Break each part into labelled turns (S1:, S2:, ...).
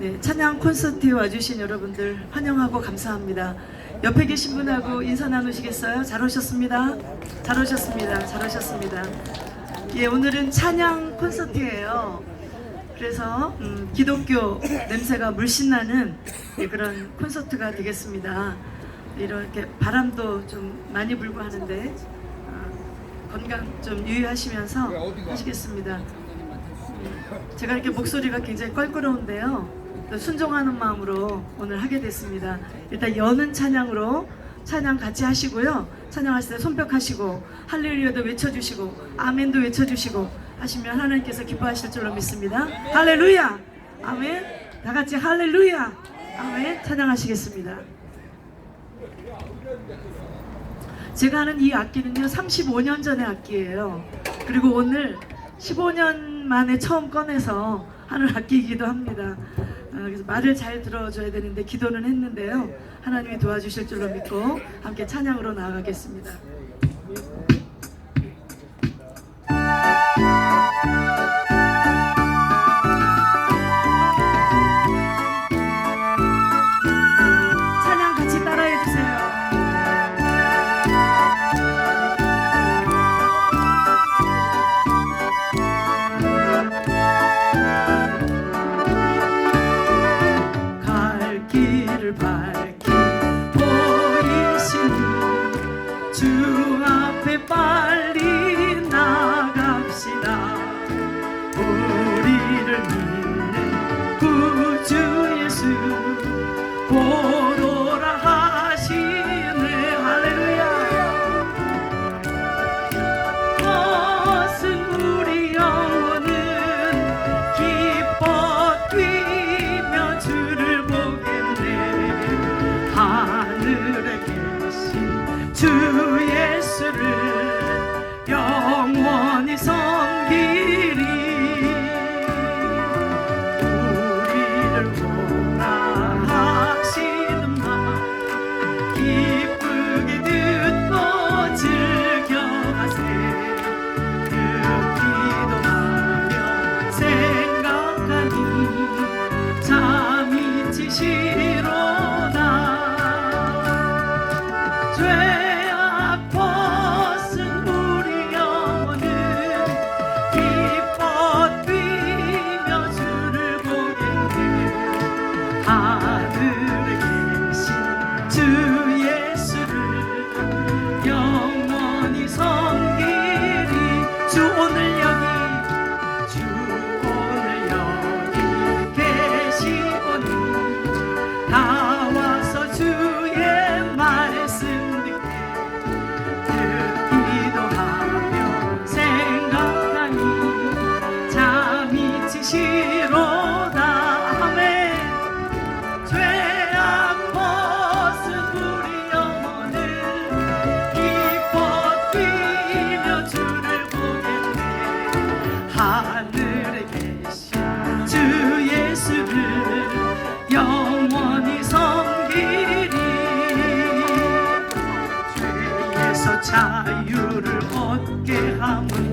S1: 네, 찬양 콘서트에 와주신 여러분들 환영하고 감사합니다. 옆에 계신 분하고 인사 나누시겠어요? 잘 오셨습니다. 잘 오셨습니다. 잘 오셨습니다. 예, 오늘은 찬양 콘서트예요. 그래서 음, 기독교 냄새가 물씬 나는 예, 그런 콘서트가 되겠습니다. 이렇게 바람도 좀 많이 불고 하는데 아, 건강 좀 유의하시면서 하시겠습니다. 제가 이렇게 목소리가 굉장히 껄끄러운데요. 또 순종하는 마음으로 오늘 하게 됐습니다. 일단 여는 찬양으로 찬양 같이 하시고요. 찬양하실 때 손뼉하시고 할렐루야도 외쳐주시고 아멘도 외쳐주시고 하시면 하나님께서 기뻐하실 줄로 믿습니다. 할렐루야, 아멘. 다 같이 할렐루야, 아멘. 찬양하시겠습니다. 제가 하는 이 악기는요 35년 전의 악기예요. 그리고 오늘 15년 만에 처음 꺼내서 하는 악기이기도 합니다. 아, 그래서 말을 잘 들어줘야 되는데 기도는 했는데요. 하나님이 도와주실 줄로 믿고 함께 찬양으로 나아가겠습니다. 자유를 얻게 함은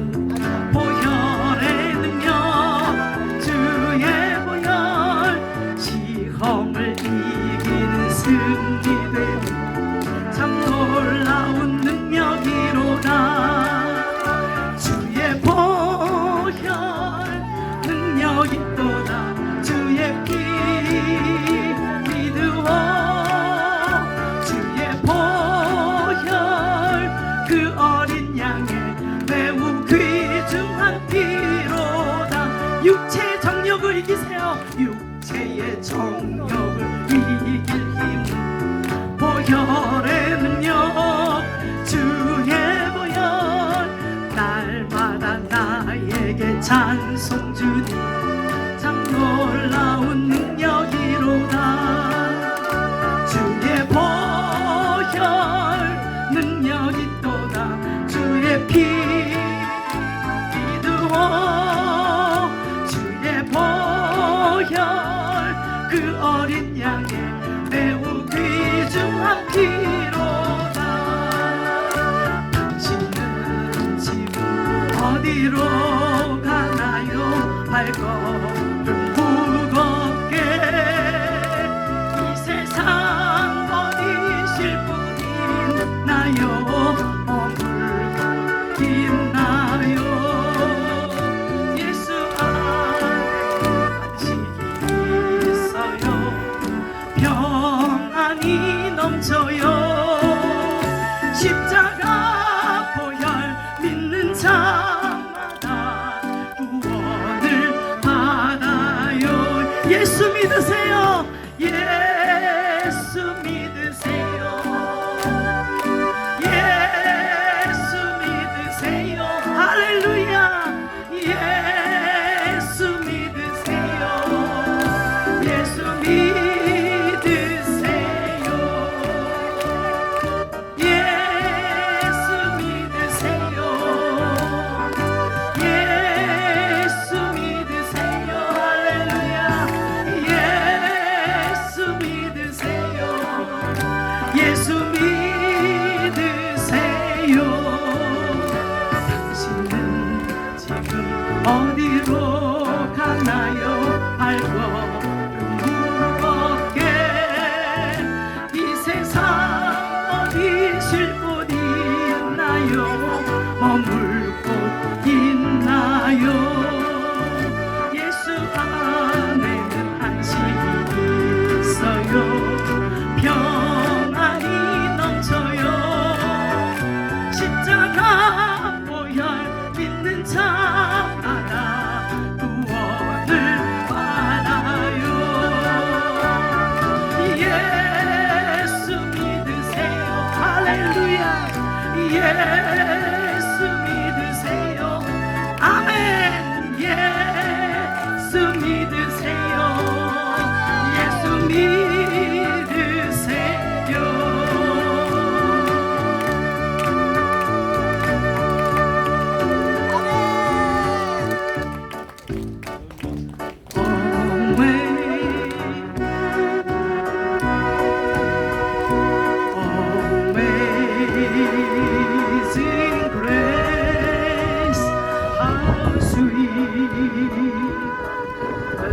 S1: 육체의 정욕을 이기세요. 육체의 정욕을 이길 힘은 보혈의 능력. 주의 보혈. 날마다 나에게 찬송 주니 참 놀라운 능력이로다 그 어린 양의 매우 귀중한 피로다. 당신은 지금 어디로 가나요? 발걸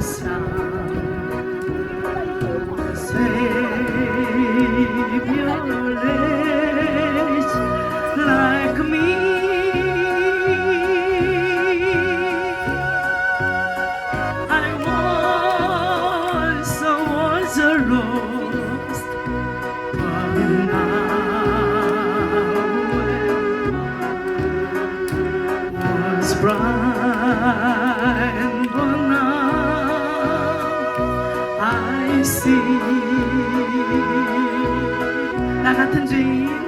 S1: Savior lives like me. 주시 나 같은 죄인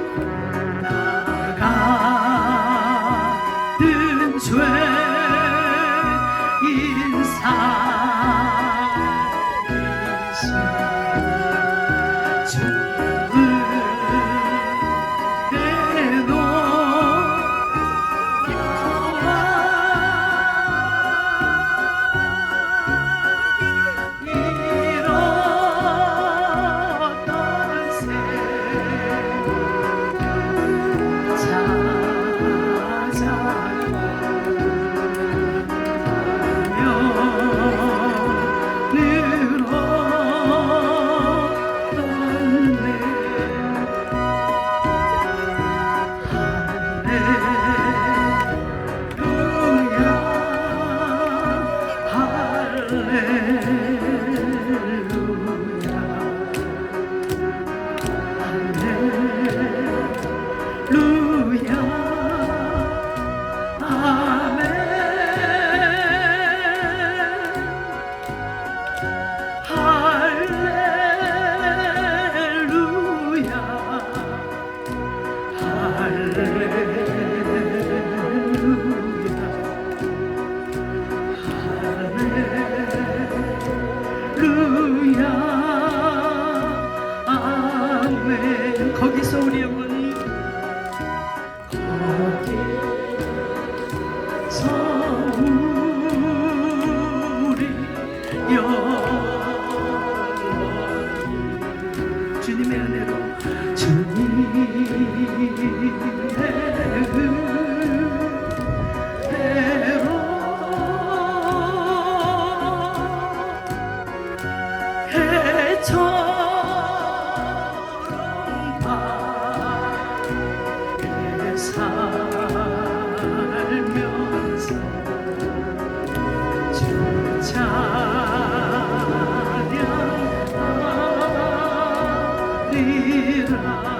S1: 사랑하리라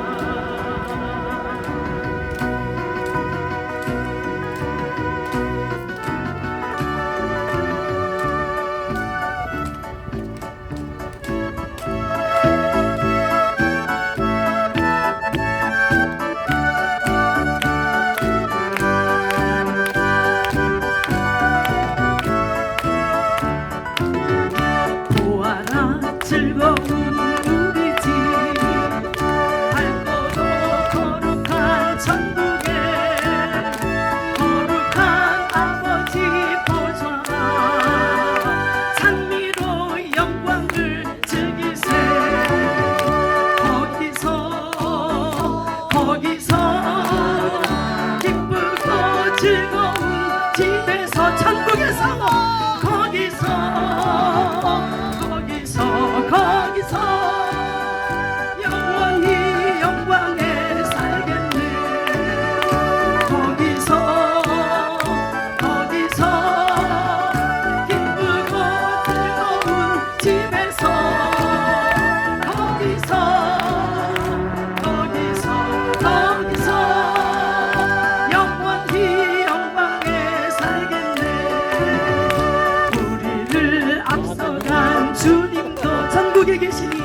S1: গেছে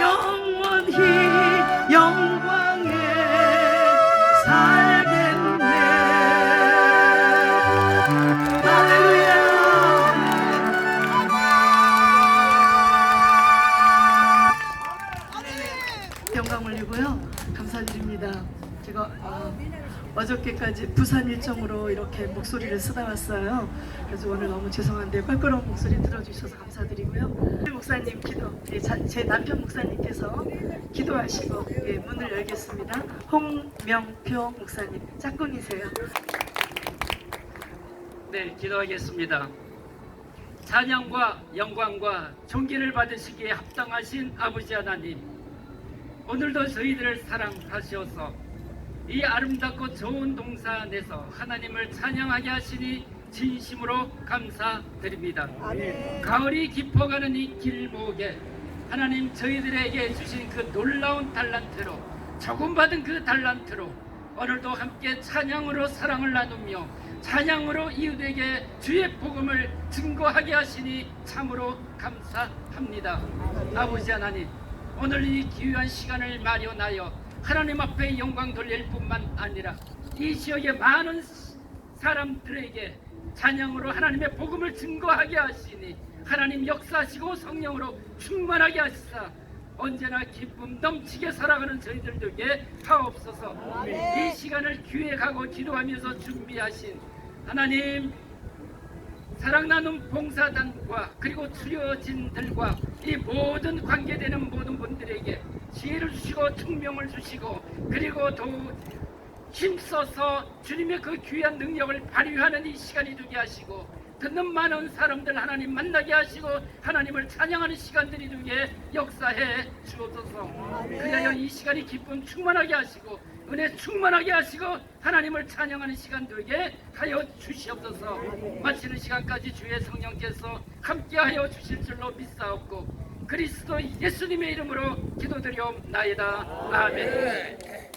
S1: 영원히 영광에 살겠네 할렐루야 영광 올리고요. 감사드립니다. 제가 어, 어저께까지 부산 일정으로 이렇게 목소리를 쓰다 왔어요. 그래서 오늘 너무 죄송한데 껄끄러운 목소리 들어주셔서 감사드리고요. 목사님 기도, 예, 자- 제 남편 목사님께서 기도하시고 예, 문을 열겠습니다. 홍명표 목사님, 짝꿍이세요.
S2: 네, 기도하겠습니다. 찬양과 영광과 존귀를 받으시기에 합당하신 아버지 하나님, 오늘도 저희들을 사랑하시어서 이 아름답고 좋은 동사 안에서 하나님을 찬양하게 하시니 진심으로 감사드립니다. 가을이 깊어가는 이 길목에 하나님 저희들에게 주신 그 놀라운 달란트로 조금 받은 그 달란트로 오늘도 함께 찬양으로 사랑을 나누며 찬양으로 이웃에게 주의 복음을 증거하게 하시니 참으로 감사합니다. 아버지 하나님 오늘 이 귀한 시간을 마련하여 하나님 앞에 영광 돌릴 뿐만 아니라 이 지역의 많은 사람들에게 찬양으로 하나님의 복음을 증거하게 하시니 하나님 역사하시고 성령으로 충만하게 하시사 언제나 기쁨 넘치게 살아가는 저희들에게 하옵소서. 이 시간을 기획하고 기도하면서 준비하신 하나님 사랑 나눔 봉사단과 그리고 추려진들과 이 모든 관계되는 모든 분들에게 지혜를 주시고 특명을 주시고 그리고 더욱 힘써서 주님의 그 귀한 능력을 발휘하는 이 시간이 되게 하시고 듣는 많은 사람들 하나님 만나게 하시고 하나님을 찬양하는 시간들이 되게 역사해 주옵소서. 그리하여 이 시간이 기쁨 충만하게 하시고 은혜 충만하게 하시고 하나님을 찬양하는 시간 되게 하여 주시옵소서. 마치는 시간까지 주의 성령께서 함께하여 주실 줄로 믿사옵고 그리스도 예수님의 이름으로 기도드리옵나이다. 아멘